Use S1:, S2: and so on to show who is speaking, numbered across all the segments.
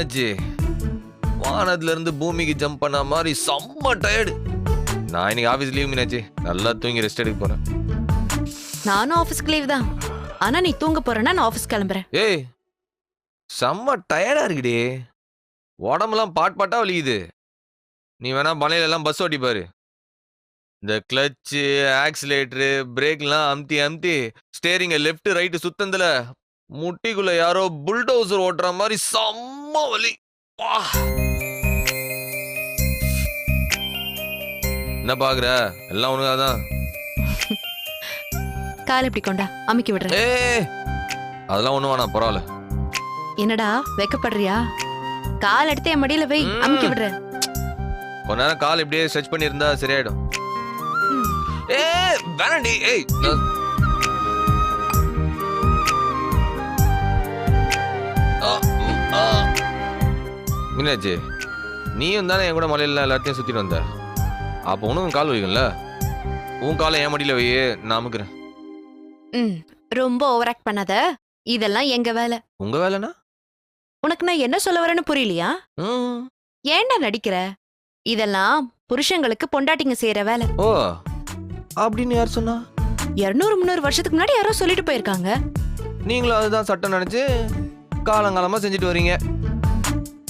S1: மீனாட்சி வானத்துல இருந்து பூமிக்கு ஜம்ப் பண்ண மாதிரி செம்ம டயர்டு நான் இன்னைக்கு ஆபீஸ் லீவ் மீனாட்சி. நல்லா தூங்கி ரெஸ்ட் எடுக்க போறேன்.
S2: நானும் ஆபீஸ்க்கு லீவ் தான். ஆனா நீ தூங்க போறேன்னா நான் ஆபீஸ் கிளம்புறேன்.
S1: ஏய் செம்ம டயர்டா இருக்குடி. உடம்பெல்லாம் பாட் பாட்டா வலிக்குது. நீ வேணா மலையில எல்லாம் பஸ் ஓட்டி பாரு. இந்த கிளச்சு ஆக்சிலேட்டரு பிரேக்லாம் அமுத்தி அமுத்தி ஸ்டேரிங்க லெஃப்ட் ரைட்டு சுத்தந்தில. முட்டிக்குள்ள யாரோ புல்டோசர் ஓட்டுற மாதிரி செம்ம வலி. வா. என்ன பாக்குற? எல்லாம் உனக்காக தான்
S2: கால் இப்படி கொண்டா அமுக்கி விடுறேன்.
S1: ஏய் அதெல்லாம் ஒண்ணும் வேணாம் பரவாயில்ல.
S2: என்னடா வெக்கப்படுறியா? கால் எடுத்து என் மடியில வை
S1: ம்.
S2: அமுக்கி விடுறேன்.
S1: கொஞ்ச நேரம் கால் இப்படியே ஸ்ட்ரெச் பண்ணியிருந்தா சரியாயிடும். ஏ வேணாண்டி ஏய். நான்- ஆ, ம், ஆ. மீனாட்சி நீயும் தானே என் கூட மலையில எல்லாத்தையும் சுத்திட்டு வந்த. அப்போ உனக்கும் கால் வலிக்கும்ல? உன் காலை என் மடியில வையே நான் அமுக்குறேன்.
S2: ம் ரொம்ப ஓவர் ஆக்ட் பண்ணாத. இதெல்லாம் எங்க வேலை?
S1: உங்க வேலைனா?
S2: உனக்கு நான் என்ன சொல்ல வரேன்னு புரியலையா?
S1: ம்.
S2: ஏன்டா நடிக்கிற? இதெல்லாம் புருஷங்களுக்கு பொண்டாட்டிங்க செய்யற வேலை.
S1: ஓ அப்படின்னு யார் சொன்னா?
S2: இருநூறு முந்நூறு வருஷத்துக்கு முன்னாடி யாரோ சொல்லிட்டு போயிருக்காங்க.
S1: நீங்களும் அதுதான் சட்டம் நினைச்சு காலங்காலமா செஞ்சுட்டு வரீங்க.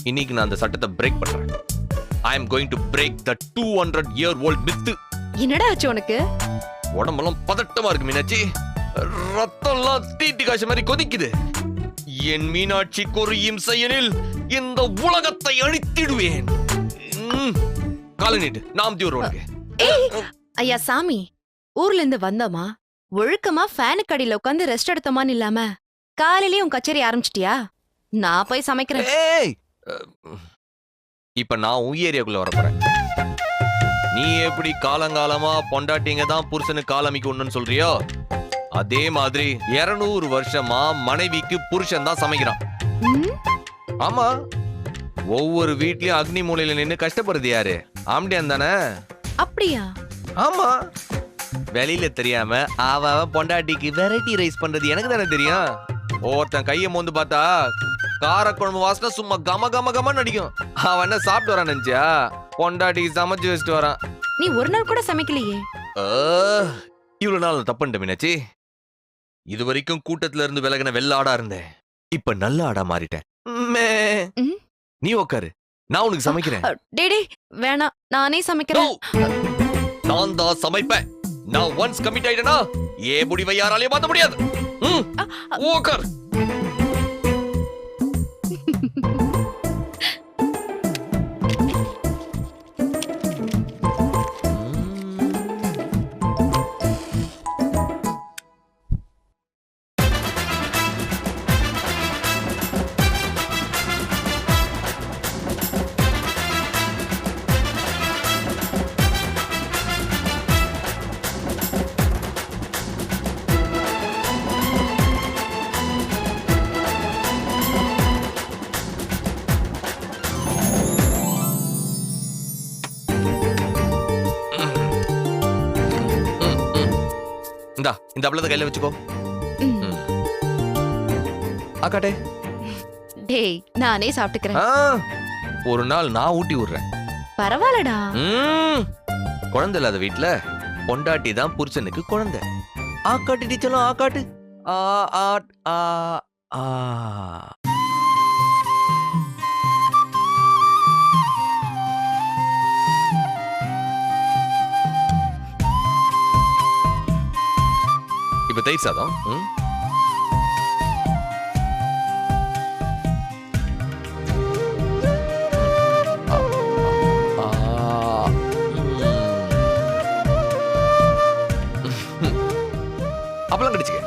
S1: இன்னைக்கு நான் அந்த சட்டத்தை பிரேக் பண்றேன். I am going to break the two hundred year old Mithu
S2: என்னடா ஆச்சு உனக்கு?
S1: உடம்பெல்லாம் பதட்டமா இருக்கு மீனாட்சி. ரத்தம்லாம் தீட்டி காய்ச்ச மாதிரி கொதிக்குது. என் மீனாட்சிக்கு ஒரு இம்சையனில் இந்த உலகத்தை அழித்திடுவேன். ம். காலை நீட்டு. நாம் தீவிர உனக்கு
S2: ஏய் ஐயா சாமி. ஊர்ல இருந்து வந்தோமா? ஒழுக்கமா ஃபேனுக்கு அடியில உட்காந்து ரெஸ்ட் எடுத்தோமான்னு இல்லாம காலையிலயும் உன் கச்சேரி ஆரம்பிச்சிட்டியா? நான் போய் சமைக்கிறேன்.
S1: இப்ப நான் உன் ஏரியாக்குள்ள வர போறேன். நீ எப்படி காலங்காலமா பொண்டாட்டிங்க தான் புருஷனுக்கு காலமிக்கு ஒண்ணுன்னு சொல்றியோ? அதே மாதிரி 200 வருஷமா மனைவிக்கு புருஷன் தான் சமைக்கிறான். ஆமா. ஒவ்வொரு வீட்லயும் அக்னி மூலையில நின்னு கஷ்டப்படுறது யாரு? ஆம்டியான் தானே?
S2: அப்படியா?
S1: ஆமா. வெளியில தெரியாம அவ பொண்டாட்டிக்கு வெரைட்டி ரைஸ் பண்றது எனக்கு தானே தெரியும். ஒவ்வொருத்தன் கைய மோந்து பார்த்தா காரக்குழம்பு வாசனை சும்மா கம கம கமன்னு அடிக்கும். அவன் என்ன சாப்பிட்டு வரான் நினைச்சியா பொண்டாட்டிக்கு சமைச்சு வச்சுட்டு வரான்.
S2: நீ ஒரு நாள் கூட சமைக்கலையே.
S1: இவ்வளவு நாள் தப்புண்ட மீனாச்சி இது வரைக்கும் கூட்டத்துல இருந்து விலகின வெள்ள ஆடா இருந்தேன். இப்ப நல்ல ஆடா மாறிட்டேன். நீ உக்காரு. நான் உனக்கு சமைக்கிறேன்.
S2: டேய் வேணாம் நானே. சமைக்கிறேன்.
S1: நான் தான் சமைப்பேன். நான் ஒன்ஸ் கமிட் ஆயிட்டேனா ஏ முடிவை யாராலையும் மாத்த முடியாது. உக்கார். இந்தா அப்பளத்தை கையில வச்சுக்கோ. ஆக்காட்டே
S2: டேய் நானே சாப்பிட்டுக்கிறேன்.
S1: ஆ, ஒரு நாள் நான் ஊட்டி விடுறேன்.
S2: பரவாயில்லடா.
S1: ம். குழந்தை இல்லாத வீட்ல பொண்டாட்டி தான் புருஷனுக்கு குழந்தை. ஆக்காட்டு டீச்சலும் ஆக்காட்டு ஆ ஆட் ஆ ஆ. இப்போ தயிர் சாதம் ம். ஆ, ம். அப்பளம் கடிச்சுக்க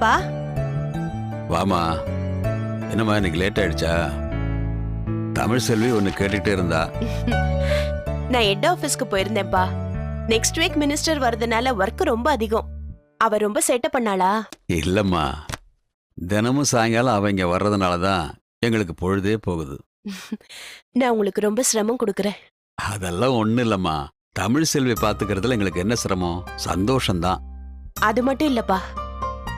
S3: அப்பா
S4: வாமா என்னம்மா இன்னைக்கு லேட் ஆயிடுச்சா? தமிழ் செல்வி ஒன்று கேட்டுக்கிட்டே இருந்தா.
S3: நான் ஹெட் ஆபீஸ்க்கு போயிருந்தேன்ப்பா. நெக்ஸ்ட் வீக் மினிஸ்டர் வரதுனால ஒர்க் ரொம்ப அதிகம். அவ ரொம்ப சேட்டை பண்ணாளா?
S4: இல்லைம்மா. தினமும் சாயங்காலம் அவ இங்கே வர்றதுனால தான் எங்களுக்கு பொழுதே போகுது.
S3: நான் உங்களுக்கு ரொம்ப சிரமம் கொடுக்கறேன்.
S4: அதெல்லாம் ஒன்றும் இல்லைம்மா. தமிழ் செல்வி பார்த்துக்கிறதுல எங்களுக்கு என்ன சிரமம்? சந்தோஷம்தான்.
S3: அது மட்டும் இல்லப்பா.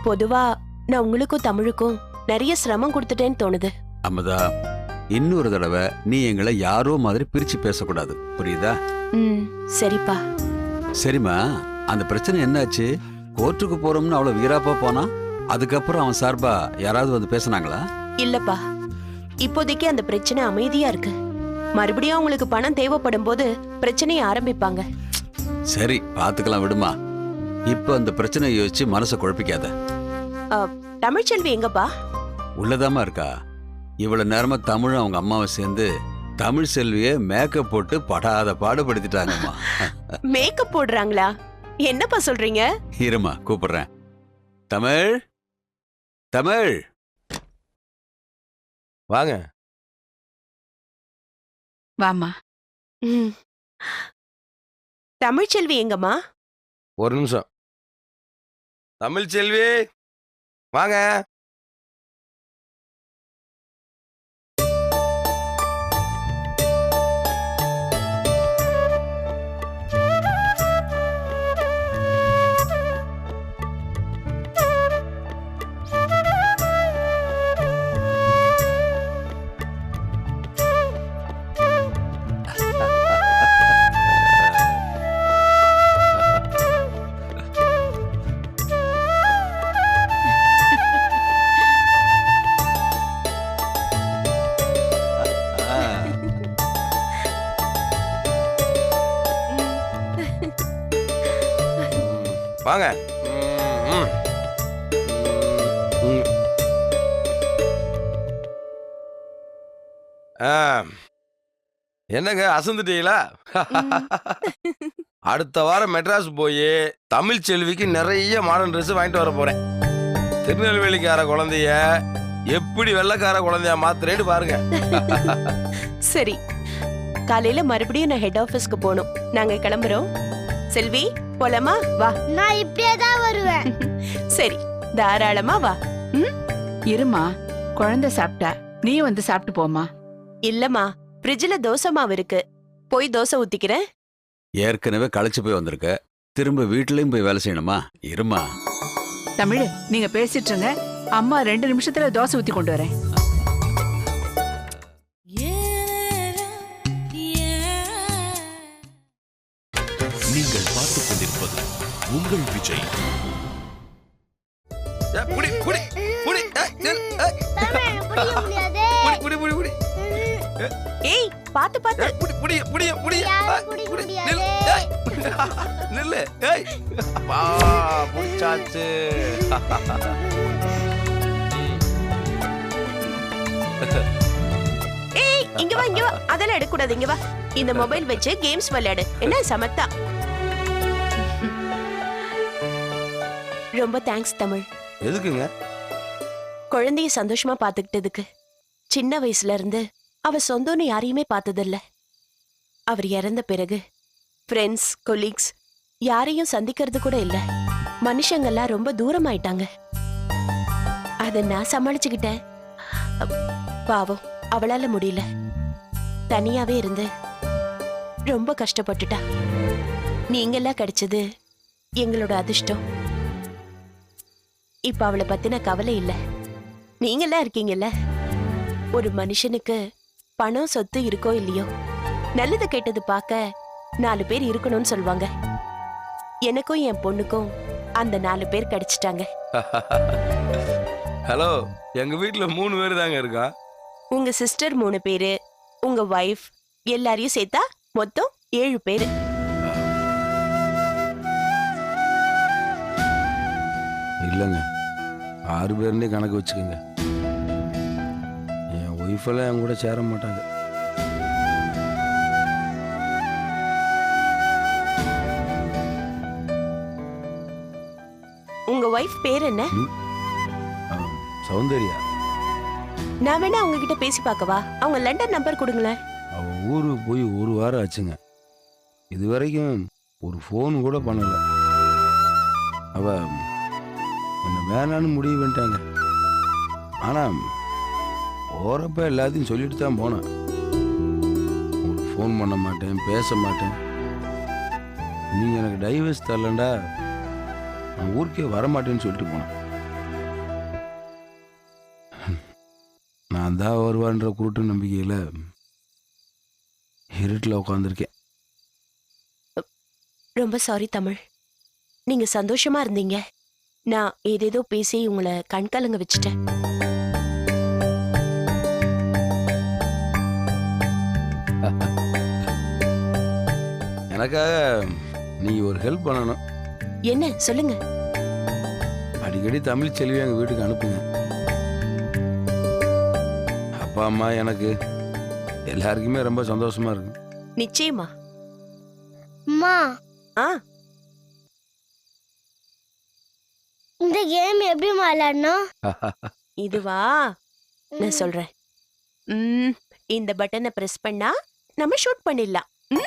S3: பொதுவா நான் உங்களுக்கும் தமிழுக்கும் நிறைய சிரமம் கொடுத்துட்டேன்னு தோணுது.
S4: அம்மதா இன்னொரு தடவை நீ எங்களை யாரோ மாதிரி பிரிச்சு பேசக்கூடாது. புரியுதா?
S3: ம் சரிப்பா.
S4: சரிம்மா அந்த பிரச்சனை என்னாச்சு? கோர்ட்டுக்கு போறோம்னு அவ்வளோ வீராப்பா போனா அதுக்கப்புறம் அவன் சார்பா யாராவது வந்து பேசுனாங்களா?
S3: இல்லப்பா. இப்போதைக்கு அந்த பிரச்சனை அமைதியா இருக்கு. மறுபடியும் அவங்களுக்கு பணம் தேவைப்படும் போது பிரச்சனையை ஆரம்பிப்பாங்க.
S4: சரி பார்த்துக்கலாம் விடுமா. இப்போ அந்த பிரச்சனையை யோசிச்சு மனசை குழப்பிக்காத.
S3: தமிழ்ச்செல்வி எங்கப்பா?
S4: உள்ளதாமா இருக்கா? இவ்வளவு நேரமா தமிழும் அவங்க அம்மாவை சேர்ந்து தமிழ் செல்வியை மேக்கப் போட்டு படாத பாடுபடுத்திட்டாங்கம்மா
S3: மேக்கப் போடுறாங்களா? என்னப்பா சொல்றீங்க?
S4: இருமா கூப்பிடுறேன். தமிழ்? தமிழ்?
S5: வாங்க.
S6: வாமா.
S3: தமிழ்ச்செல்வி எங்கம்மா?
S5: ஒரு நிமிஷம். தமிழ் செல்வி வாங்க. வாங்க. என்னங்க அசந்துட்டீங்களா? அடுத்த வாரம் மெட்ராஸ் போய் தமிழ் செல்விக்கு நிறைய மாடர்ன் ட்ரெஸ் வாங்கிட்டு வர போறேன். திருநெல்வேலிக்கார குழந்தைய எப்படி வெள்ளைக்கார குழந்தைய மாத்துறேன்னு பாருங்க.
S3: சரி காலையில மறுபடியும் நான் ஹெட் ஆபீஸ்க்கு போகணும். நாங்க கிளம்புறோம். செல்வி? போலாமா? வா.
S7: நான் இப்படியே தான் வருவேன்.
S3: சரி தாராளமா வா.
S6: இருமா குழந்தை சாப்பிட்டா நீ வந்து சாப்பிட்டு போமா
S3: இல்லம்மா ஃப்ரிட்ஜ்ல தோசை மாவு இருக்கு. போய் தோசை ஊத்திக்கிறேன்.
S4: ஏற்கனவே களைச்சு போய் வந்திருக்க. திரும்ப வீட்லயும் போய் வேலை செய்யணுமா? இருமா.
S6: தமிழ் நீங்க பேசிட்டு இருங்க. அம்மா ரெண்டு நிமிஷத்துல தோசை ஊத்தி கொண்டு வரேன்.
S8: நீங்கள் பார்த்துக் கொண்டிருப்பது உங்கள் விஜய்.
S5: ஏய்,
S3: பாத்து பாத்து
S5: ஏய், புடி புடி புடி புடி
S7: யாரும்
S5: ஏய்,
S7: பிடிக்க
S5: புடி,
S7: முடியாதே.
S5: நில், ஏய். நில்லு ஏய். வா புடிச்சாச்சு
S3: ஏய் இங்க வா இங்க வா. அதெல்லாம் எடுக்க கூடாது இங்க வா. இந்த மொபைல் வச்சு கேம்ஸ் விளையாடு. என்ன சமத்தா? ரொம்ப தேங்க்ஸ் தமிழ்.
S5: எதுக்குங்க?
S3: குழந்தைய சந்தோஷமா பாத்துக்கிட்டதுக்கு சின்ன வயசுல இருந்து அவ சொந்தம்னு யாரையுமே பார்த்ததில்ல. அவர் இறந்த பிறகு ஃப்ரெண்ட்ஸ் கொலீக்ஸ் யாரையும் சந்திக்கிறது கூட இல்ல. மனுஷங்கெல்லாம் ரொம்ப தூரமாயிட்டாங்க. அத நான் சமாளிச்சுக்கிட்டேன். பாவம் அவளால முடியல. தனியாவே இருந்து ரொம்ப கஷ்டப்பட்டுட்டா. நீங்கெல்லாம் கிடைச்சது எங்களோட அதிர்ஷ்டம். இப்ப அவளை பத்தின கவலை இல்ல. நீங்கெல்லாம் இருக்கீங்கல்ல? ஒரு மனுஷனுக்கு பணம் சொத்து இருக்கோ இல்லையோ? நல்லது கெட்டது பார்க்க நாலு பேர் இருக்கணும்னு சொல்லுவாங்க எனக்கும் என் பொண்ணுக்கும் அந்த நாலு பேர் கிடைச்சிட்டாங்க.
S5: ஹலோ எங்க வீட்ல மூணு பேர் தாங்க இருக்கா?
S3: உங்க சிஸ்டர் மூணு பேரு உங்க ஒய்ஃப் எல்லாரையும் சேர்த்தா மொத்தம் ஏழு பேரு.
S5: இல்லைங்க. ஆறு பேருன்னே கணக்கு வச்சுக்கோங்க. என் ஒய்ஃபெல்லாம் என் கூட சேர மாட்டாங்க.
S3: உங்க ஒய்ஃப் பேர் என்ன?
S5: சௌந்தர்யா.
S3: நான் வேணா உங்ககிட்ட பேசி பார்க்கவா? அவங்க லண்டன் நம்பர் கொடுங்களேன்.
S5: அவள் ஊருக்கு போய் ஒரு வாரம் ஆச்சுங்க. இது வரைக்கும் ஒரு ஃபோன் கூட பண்ணல. அவ என்ன வேணான்னு முடிவு பண்ணிட்டாங்க. ஆனால் போகிறப்ப எல்லாத்தையும் சொல்லிட்டு தான் போனேன். உங்களுக்கு ஃபோன் பண்ண மாட்டேன் பேச மாட்டேன். நீங்கள் எனக்கு டைவர்ஸ் தரலண்டா? நான் ஊருக்கே வர மாட்டேன்னு சொல்லிட்டு போனேன். நான் தான் வருவான்ற குருட்டு நம்பிக்கையில் இருட்டில் உட்காந்துருக்கேன்
S3: ரொம்ப சாரி தமிழ். நீங்க சந்தோஷமா இருந்தீங்க. நான் ஏதேதோ பேசி உங்களை கண்கலங்க வச்சுட்டேன்.
S5: எனக்காக நீங்கள் ஒரு ஹெல்ப் பண்ணணும்.
S3: என்ன? சொல்லுங்க.
S5: அடிக்கடி தமிழ் செல்வி எங்கள் வீட்டுக்கு அனுப்புங்க. அப்பா அம்மா எனக்கு எல்லாருக்குமே ரொம்ப சந்தோஷமா இருக்கும்
S3: நிச்சயமா.
S7: அம்மா
S3: ஆ.
S7: இந்த கேம் எப்படி விளையாடணும்?
S3: இதுவா? நான் சொல்றேன். ம், இந்த பட்டனை பிரஸ் பண்ணா நம்ம ஷூட் பண்ணிடலாம். ம்?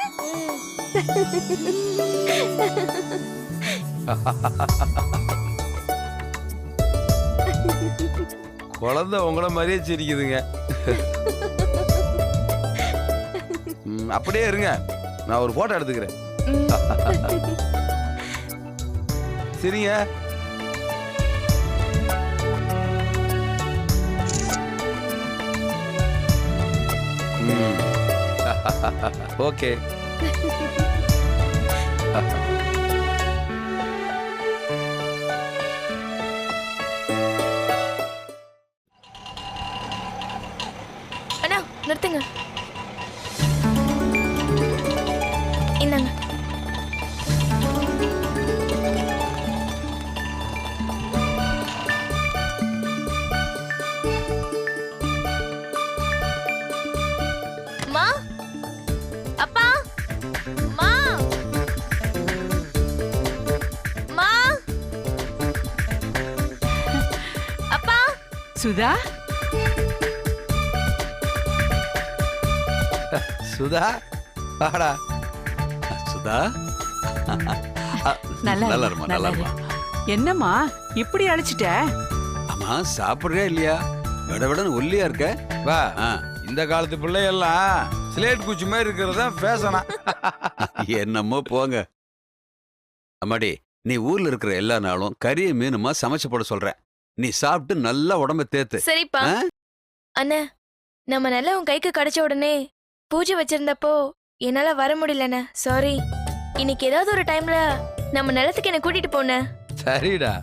S5: குழந்தை உங்கள மாதிரியே சிரிக்குதுங்க. ம், அப்படியே இருங்க. நான் ஒரு போட்டோ எடுத்துக்கிறேன். சரிங்க. ஓகே.
S6: சுதா?
S5: சுதா? வாடா.
S4: சுதா?
S6: நல்லா
S4: நல்லா
S6: இருமா, நல்லா
S4: நல்லா
S6: இரு.
S4: இருமா
S6: என்னம்மா இப்படி அழைச்சிட்ட?
S4: ஆமா சாப்பிடுறியா இல்லையா? விட விடன்னு ஒல்லியா இருக்க?
S5: வா. இந்த காலத்து பிள்ளையெல்லாம் ஸ்லேட் குச்சி மாதிரி இருக்கிறது தான் ஃபேஷனா?
S4: என்னமோ போங்க. அம்மாடி நீ ஊர்ல இருக்கிற எல்லா நாளும் கறிய மீனுமா சமைச்சு போட சொல்றேன். நீ சாப்பிட்டு நல்லா உடம்ப தேத்து.
S9: சரிப்பா.
S4: ஆ?
S9: அண்ணே நம்ம நல்லா உன் கைக்கு கிடைச்ச உடனே பூஜை வச்சிருந்தப்போ என்னால வர முடியலண்ணே. சாரி இன்னைக்கு ஏதாவது ஒரு டைம்ல நம்ம நிலத்துக்கு என்ன கூட்டிட்டு போன
S5: சரிடா.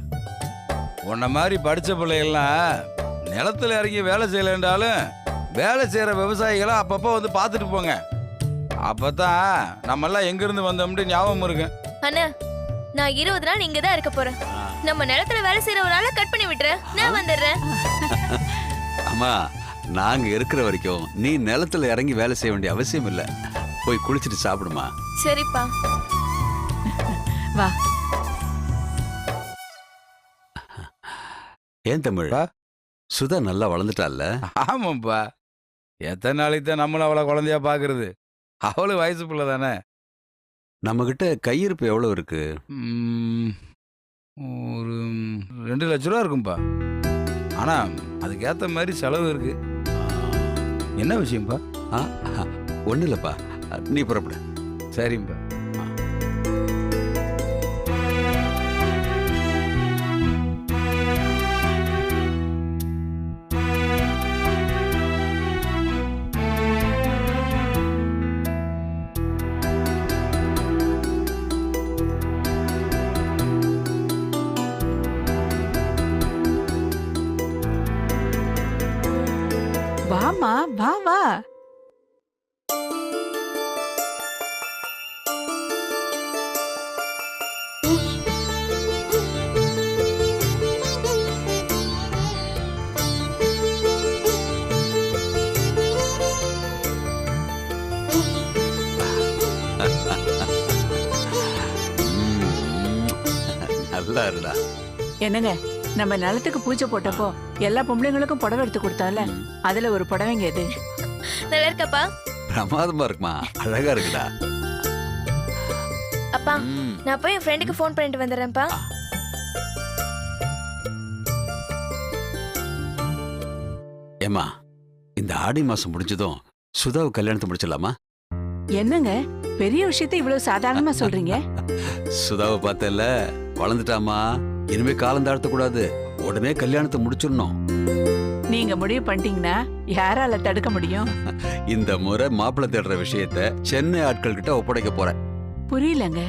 S5: உன்ன மாதிரி படிச்ச பிள்ளைகள்லாம் நிலத்துல இறங்கி வேலை செய்யலைன்றாலும் வேலை செய்யற விவசாயிகளை அப்பப்போ வந்து பார்த்துட்டு போங்க. அப்பதான் நம்ம எல்லாம் எங்க இருந்து வந்தோம்னு ஞாபகம் இருக்கு
S9: அண்ணா நான் இருபது நாள் இங்க தான் இருக்க போறேன். நம்ம நிலத்துல வேலை செய்யற ஒரு ஆளை கட் பண்ணி விட்டுறேன் நான் வந்துடுறேன்.
S4: அம்மா நாங்க இருக்கிற வரைக்கும் நீ நிலத்துல இறங்கி வேலை செய்ய வேண்டிய அவசியம் இல்ல. போய் குளிச்சிட்டு சாப்பிடுமா.
S9: சரிப்பா.
S6: வா.
S4: ஏன் தமிழ். சுதா நல்லா வளர்ந்துட்டால
S5: ஆமாப்பா எத்தனை நாளைக்கு தான் நம்மளும் அவளை குழந்தையா பாக்குறது அவளும் வயசு பிள்ளை தானே
S4: நம்ம கிட்ட கையிருப்பு எவ்வளவு இருக்கு?
S5: ம், ஒரு ரெண்டு லட்ச ரூபா இருக்கும்பா. ஆனா அதுக்கேத்த மாதிரி செலவு இருக்கு. என்ன விஷயம்ப்பா
S4: ஒண்ணு இல்லப்பா நீ புறப்படு.
S5: சரிங்கப்பா
S4: நல்லா இருடா
S6: என்னங்க நம்ம நிலத்துக்கு பூஜை போட்டப்போ எல்லா பொம்பளைங்களுக்கும் புடவை எடுத்து கொடுத்தால அதுல ஒரு புடவைங்க இது.
S9: நல்லா இருக்கப்பா.
S4: பிரமாதமா இருக்குமா? அழகா இருக்குடா.
S9: அப்பா நான் போய் என் ஃப்ரெண்டுக்கு ஃபோன் பண்ணிட்டு வந்துடுறேன்ப்பா.
S4: ஏம்மா இந்த ஆடி மாசம் முடிஞ்சதும் சுதாவு கல்யாணத்தை முடிச்சிடலாமா?
S6: என்னங்க? பெரிய விஷயத்தை இவ்வளவு சாதாரணமா சொல்றீங்க?
S4: சுதாவை பார்த்தல வளர்ந்துட்டாமா இனிமே காலம் தாழ்த்த கூடாது உடனே கல்யாணத்தை முடிச்சிடணும்.
S6: நீங்க முடிவு பண்ணிட்டீங்கன்னா யாரால தடுக்க முடியும்?
S4: இந்த முறை மாப்பிள்ளை தேடுற விஷயத்த சென்னை ஆட்கள் கிட்ட ஒப்படைக்க போறேன்.
S6: புரியலங்க.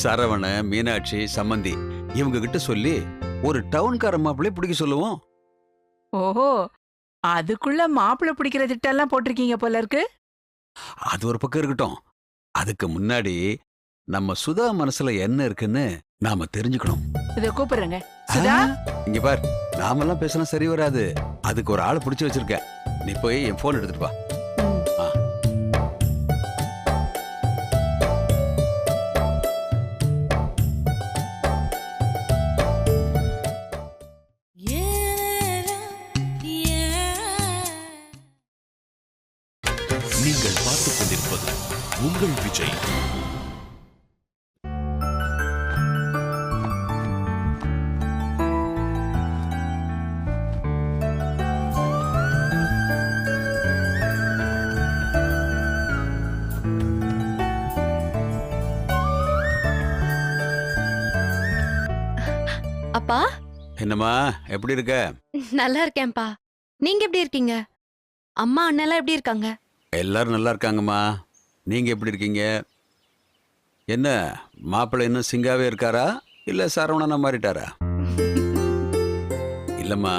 S4: சரவண மீனாட்சி சம்மந்தி இவங்க கிட்ட சொல்லி ஒரு டவுன்கார மாப்பிள்ளைய பிடிக்க சொல்லுவோம்.
S6: ஓஹோ அதுக்குள்ள மாப்பிள்ளை பிடிக்கிற திட்டம்லாம் போட்டிருக்கீங்க போல இருக்கு.
S4: அது ஒரு பக்கம் இருக்கட்டும். அதுக்கு முன்னாடி நம்ம சுதா மனசுல என்ன இருக்குன்னு நாம தெரிஞ்சுக்கணும்.
S6: இத கூப்பிடுறேங்க. சுதா?
S4: இங்க பார். நாமெல்லாம் பேசினா சரி வராது. அதுக்கு ஒரு ஆளை பிடிச்சு வச்சிருக்க நீ போய் என் போன் எடுத்துட்டு வா. என்னம்மா? எப்படி இருக்க?
S2: நல்லா இருக்கேன்ப்பா. நீங்க எப்படி இருக்கீங்க? அம்மா அண்ணெல்லாம் எப்படி இருக்காங்க?
S4: எல்லாரும் நல்லா இருக்காங்கம்மா. நீங்க எப்படி இருக்கீங்க? என்ன மாப்பிள்ளை இன்னும் சிங்காவே இருக்காரா? இல்ல சரவணனா மாறிட்டாரா? இல்லம்மா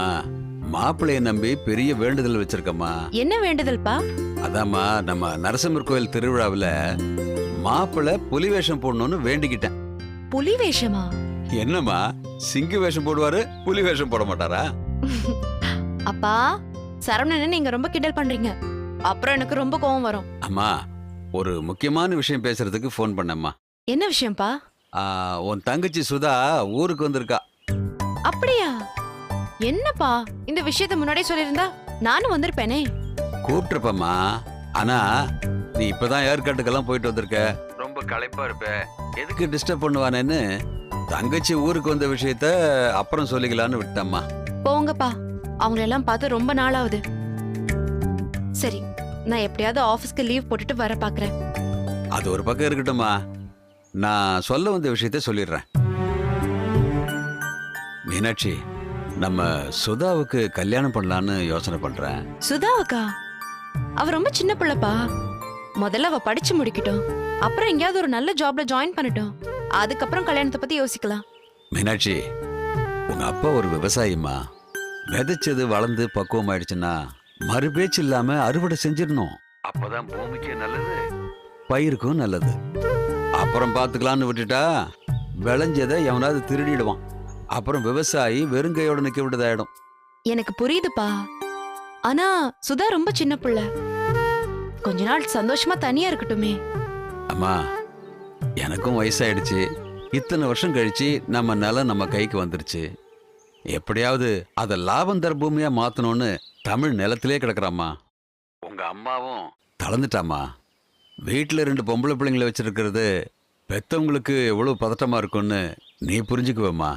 S4: மாப்பிள்ளைய நம்பி பெரிய வேண்டுதல் வச்சிருக்கம்மா.
S2: என்ன வேண்டுதல்ப்பா?
S4: அதாம்மா நம்ம நரசிம்மர் கோயில் திருவிழாவில் மாப்பிள்ளை புலி வேஷம் போடணும்னு வேண்டிக்கிட்டேன்.
S2: புலி வேஷமா
S4: என்னம்மா சிங்கு வேஷம் போடுவாரு புலி வேஷம் போட மாட்டாரா?
S2: அப்பா சரவணனை நீங்க ரொம்ப கிண்டல் பண்றீங்க. அப்புறம் எனக்கு ரொம்ப கோவம் வரும்.
S4: அம்மா ஒரு முக்கியமான விஷயம் பேசுறதுக்கு ஃபோன் பண்ணேம்மா.
S2: என்ன விஷயம்ப்பா?
S4: ஆ, உன் தங்கச்சி சுதா ஊருக்கு வந்திருக்கா.
S2: அப்படியா? என்னப்பா இந்த விஷயத்த முன்னாடியே சொல்லியிருந்தா நானும் வந்திருப்பேனே.
S4: கூப்பிட்டுருப்பம்மா. ஆனா நீ இப்பதான் ஏற்காட்டுக்கெல்லாம் போயிட்டு வந்திருக்க. ரொம்ப களைப்பா இருப்ப. எதுக்கு டிஸ்டர்ப் பண்ணுவானேன்னு தங்கச்சி ஊருக்கு வந்த விஷயத்த அப்புறம் சொல்லிக்கலான்னு விட்டம்மா
S2: போங்கப்பா. அவங்கள எல்லாம் பார்த்து ரொம்ப நாள் ஆகுது சரி நான் எப்படியாவது ஆபீஸ்க்கு லீவ் போட்டுட்டு வர பாக்குறேன்
S4: அது ஒரு பக்கம் இருக்கட்டும்மா. நான் சொல்ல வந்த விஷயத்த சொல்லிடுறேன். மீனாட்சி நம்ம சுதாவுக்கு கல்யாணம் பண்ணலான்னு யோசனை பண்றேன்.
S2: சுதாவுக்கா? அவ ரொம்ப சின்ன பிள்ளைப்பா. முதல்ல அவ படிச்சு முடிக்கட்டும். அப்புறம் எங்கேயாவது ஒரு நல்ல ஜாப்ல ஜாயின் பண்ணட்டும். அதுக்கப்புறம் கல்யாணத்தை பத்தி யோசிக்கலாம்.
S4: மீனாட்சி உங்க அப்பா ஒரு விவசாயிம்மா. விதைச்சது வளர்ந்து பக்குவம் ஆயிடுச்சுன்னா மறுபேச்சு இல்லாம அறுவடை செஞ்சிடணும். அப்பதான் பூமிக்கு நல்லது. பயிருக்கும் நல்லது. அப்புறம் பார்த்துக்கலான்னு விட்டுட்டா விளைஞ்சதை எவனாவது திருடிடுவான். அப்புறம் விவசாயி வெறுங்கையோட நிக்க விட்டதாயிடும்.
S2: எனக்கு புரியுதுப்பா. ஆனா சுதா ரொம்ப சின்ன பிள்ளை. கொஞ்ச நாள் சந்தோஷமா தனியா இருக்கட்டுமே.
S4: அம்மா எனக்கும் வயசாயிடுச்சு. இத்தனை வருஷம் கழிச்சு நம்ம நிலம் நம்ம கைக்கு வந்துருச்சு. எப்படியாவது அதை லாபம் தர பூமியா மாத்தணும்னு தமிழ் நிலத்திலே கிடக்குறாம்மா. உங்க அம்மாவும் தளர்ந்துட்டாம்மா. வீட்டில் ரெண்டு பொம்பளை பிள்ளைங்களை வச்சிருக்கிறது பெத்தவங்களுக்கு எவ்வளவு பதட்டமா இருக்கும்னு நீ புரிஞ்சுக்குவேம்மா.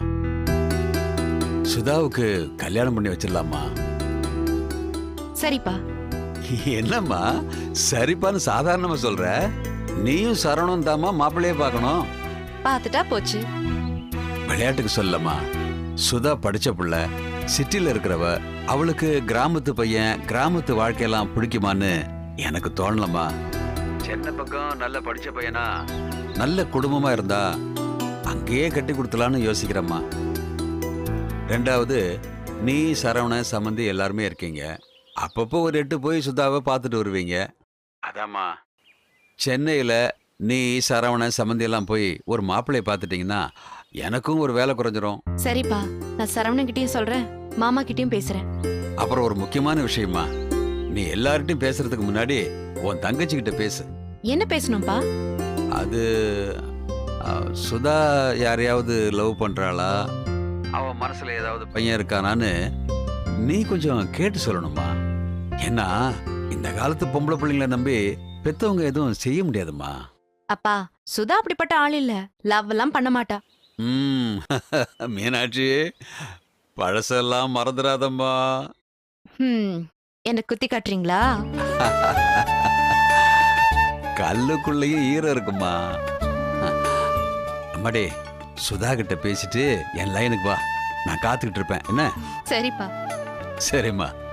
S4: சுதாவுக்கு கல்யாணம் பண்ணி வச்சிடலாமா
S2: சரிப்பா.
S4: என்னம்மா? சரிப்பான்னு சாதாரணமா சொல்ற? நீயும் சரவணம் தாமா மாப்பிள்ளையே பார்க்கணும்.
S2: பாத்துட்டா போச்சு.
S4: விளையாட்டுக்கு சொல்லம்மா சுதா படிச்ச புள்ள சிட்டில இருக்கிறவ அவளுக்கு கிராமத்து பையன் கிராமத்து வாழ்க்கையெல்லாம் பிடிக்குமான்னு எனக்கு தோணலம்மா. சென்னை பக்கம் நல்ல படிச்ச பையனா நல்ல குடும்பமா இருந்தா அங்கேயே கட்டி கொடுத்தலான்னு யோசிக்கிறம்மா. ரெண்டாவது நீ சரவண சம்மந்தி எல்லாருமே இருக்கீங்க. அப்பப்போ ஒரு எட்டு போய் சுதாவை பார்த்துட்டு வருவீங்க. அதாம்மா சென்னையில் நீ சரவணன் சம்மந்தி எல்லாம் போய் ஒரு மாப்பிள்ளைய பார்த்துட்டீங்கன்னா எனக்கும் ஒரு வேலை குறைஞ்சிரும்.
S2: சரிப்பா நான் சரவணன் கிட்டயும் சொல்றேன் மாமா கிட்டயும் பேசுறேன்.
S4: அப்புறம் ஒரு முக்கியமான விஷயமா நீ எல்லார்கிட்டையும் பேசுறதுக்கு முன்னாடி உன் தங்கச்சி கிட்ட பேசு.
S2: என்ன பேசணும்ப்பா?
S4: அது சுதா யாரையாவது லவ் பண்றாளா? அவ மனசுல ஏதாவது பையன் இருக்கானான்னு நீ கொஞ்சம் கேட்டு சொல்லணுமா ஏன்னா இந்த காலத்து பொம்பளை பிள்ளைங்கள நம்பி பெத்தவங்க எதுவும் செய்ய முடியாதும்மா.
S2: அப்பா சுதா அப்படிப்பட்ட ஆள் இல்ல. லவ் எல்லாம் பண்ண மாட்டா.
S4: ம் மீனாட்சி பழசெல்லாம் மறந்துடாதம்மா.
S2: ஹம் என்ன குத்தி காட்டுறீங்களா?
S4: கல்லுக்குள்ளேயும் ஈரம் இருக்குமா அம்மாடி சுதா கிட்ட பேசிட்டு என் லைனுக்கு வா. நான் காத்துக்கிட்டு இருப்பேன். என்ன?
S2: சரிப்பா.
S4: சரிம்மா.